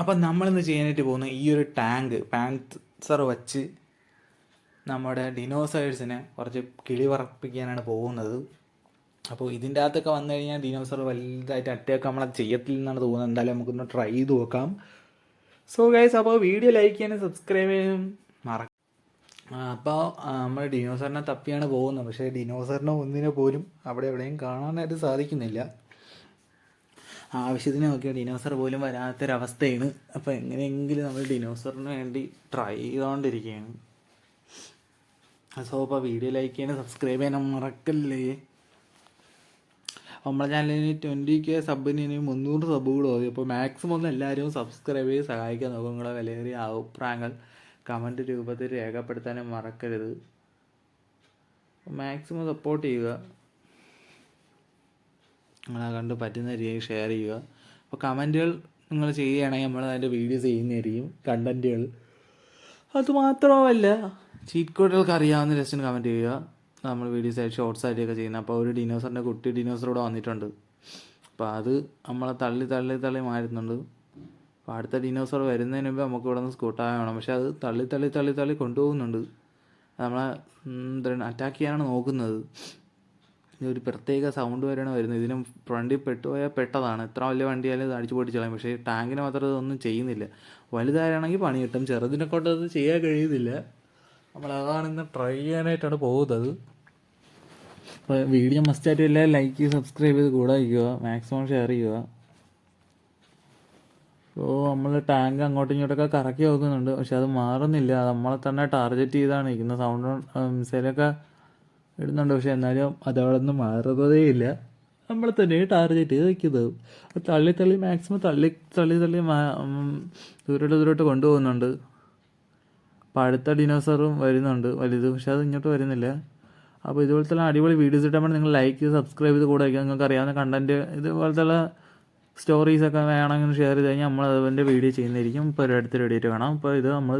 അപ്പം നമ്മളിന്ന് ചെയ്യാനായിട്ട് പോകുന്ന? ഈ ഒരു ടാങ്ക് പാൻസർ വച്ച് നമ്മുടെ ഡിനോസേഴ്സിനെ കുറച്ച് കിളി പറപ്പിക്കാനാണ് പോകുന്നത്. അപ്പോൾ ഇതിന്റെ അകത്തൊക്കെ വന്നു കഴിഞ്ഞാൽ ഡിനോസർ വലുതായിട്ട് അറ്റാക്ക് നമ്മളത് ചെയ്യത്തില്ലെന്നാണ് തോന്നുന്നത്. എന്തായാലും നമുക്കൊന്ന് ട്രൈ ചെയ്ത് നോക്കാം. സോ ഗൈസ് അപ്പോൾ വീഡിയോ ലൈക്ക് ചെയ്യാനും സബ്സ്ക്രൈബ് ചെയ്യാനും മറക്കും അപ്പോൾ നമ്മൾ ഡിനോസറിനെ തപ്പിയാണ് പോകുന്നത്. പക്ഷേ ഡിനോസറിനെ ഒന്നിനെ പോലും അവിടെ എവിടെയും കാണാനായിട്ട് സാധിക്കുന്നില്ല. ആവശ്യത്തിന് നോക്കിയ ഡിനോസർ പോലും വരാത്തൊരവസ്ഥയാണ്. അപ്പോൾ എങ്ങനെയെങ്കിലും നമ്മൾ ഡിനോസറിന് വേണ്ടി ട്രൈ ചെയ്തുകൊണ്ടിരിക്കുകയാണ് സോ അപ്പോൾ വീഡിയോ ലൈക്ക് ചെയ്യാൻ സബ്സ്ക്രൈബ് ചെയ്യാനും മറക്കല്ലേ? നമ്മളെ ചാനലിന് ട്വന്റി കെ സബിന് ഇനി മുന്നൂറ് സബുകൾ മതി. അപ്പോൾ മാക്സിമം ഒന്ന് എല്ലാവരും സബ്സ്ക്രൈബ് ചെയ്ത് സഹായിക്കാൻ നോക്കും. നിങ്ങളെ വിലയേറിയ അഭിപ്രായങ്ങൾ കമന്റ് രൂപത്തിൽ രേഖപ്പെടുത്താനും മറക്കരുത്. മാക്സിമം സപ്പോർട്ട് ചെയ്യുക. നിങ്ങളെ കണ്ട് പറ്റുന്ന രീതിയിൽ ഷെയർ ചെയ്യുക. അപ്പോൾ കമന്റുകൾ നിങ്ങൾ ചെയ്യുകയാണെങ്കിൽ നമ്മൾ അതിന്റെ വീഡിയോസ് ചെയ്യുന്നതായിരിക്കും കണ്ടന്റുകൾ അതുമാത്രമല്ല ചീറ്റ് കോഡുകൾക്ക് അറിയാവുന്ന രസം കമന്റ് ചെയ്യുക. നമ്മൾ വീഡിയോസ് ആയിട്ട് ഷോർട്സ് ആയിട്ടൊക്കെ ചെയ്യുന്നത്. അപ്പോൾ ഒരു ഡിനോസറിന്റെ കുട്ടി ഡിനോസർ ഇവിടെ വന്നിട്ടുണ്ട്. അപ്പോൾ അത് നമ്മളെ തള്ളി തള്ളി തള്ളി മാറുന്നുണ്ട് അപ്പോൾ അടുത്ത ഡിനോസർ വരുന്നതിന് മുമ്പ് നമുക്ക് ഇവിടെ നിന്ന് സ്കൂട്ടായ വേണം. പക്ഷെ അത് തള്ളി തള്ളി തള്ളി തള്ളി കൊണ്ടുപോകുന്നുണ്ട്. നമ്മളെ അറ്റാക്ക് ചെയ്യാനാണ് നോക്കുന്നത്. ഒരു പ്രത്യേക സൗണ്ട് വരെയാണ് വരുന്നത്. ഇതിനും ഫ്രണ്ടിൽ പെട്ടുപോയാൽ പെട്ടതാണ്. എത്ര വലിയ വണ്ടിയായാലും ഇത് അടിച്ചു പൊട്ടിച്ചോളാം. പക്ഷേ ടാങ്കിന് മാത്രം ഇതൊന്നും ചെയ്യുന്നില്ല. വലുതായാണെങ്കിൽ പണി കിട്ടും. ചെറുതിനെ കൊണ്ട് അത് ചെയ്യാൻ കഴിയുന്നില്ല. നമ്മൾ അതാണ് ഇന്ന് ട്രൈ ചെയ്യാനായിട്ടാണ് പോകുന്നത്. അപ്പോൾ വീഡിയോ മസ്റ്റായിട്ട് എല്ലാവരും ലൈക്ക് സബ്സ്ക്രൈബ് ചെയ്ത് കൂടെ വയ്ക്കുക. മാക്സിമം ഷെയർ ചെയ്യുക. സോ നമ്മൾ ടാങ്ക് അങ്ങോട്ടും ഇങ്ങോട്ടൊക്കെ കറക്കി നോക്കുന്നുണ്ട് പക്ഷെ അത് മാറുന്നില്ല. നമ്മളെ തന്നെ ടാർഗറ്റ് ചെയ്താണ്. ഇരിക്കുന്നത് സൗണ്ട് മിസൈലൊക്കെ ഇടുന്നുണ്ട്. പക്ഷെ എന്നാലും അതവിടെ നിന്ന് മാറുന്നതേ ഇല്ല. നമ്മൾ തന്നെ ടാർഗറ്റ് ചെയ്ത് വയ്ക്കുന്നത് അത് തള്ളി തള്ളി മാക്സിമം തള്ളി തള്ളി തള്ളി ദൂരോട്ട് ദൂരോട്ട് കൊണ്ടുപോകുന്നുണ്ട്. അപ്പോൾ അടുത്ത ഡിനോസറും വരുന്നുണ്ട്. വലുത്. പക്ഷേ അത് ഇങ്ങോട്ട് വരുന്നില്ല. അപ്പോൾ ഇതുപോലത്തെ അടിപൊളി വീഡിയോസ് ഇട്ടാൽ നിങ്ങൾ ലൈക്ക് ചെയ്ത് സബ്സ്ക്രൈബ് ചെയ്ത് കൂടെ വയ്ക്കുക. നിങ്ങൾക്ക് അറിയാവുന്ന കണ്ടന്റ് ഇതുപോലത്തെ സ്റ്റോറീസൊക്കെ വേണമെങ്കിൽ ഷെയർ ചെയ്ത് കഴിഞ്ഞാൽ നമ്മൾ അതിന്റെ വീഡിയോ ചെയ്യുന്നതായിരിക്കും. ഇപ്പോൾ ഒരു അടുത്തൊരു വീഡിയോ കാണാം. അപ്പോൾ ഇത് നമ്മൾ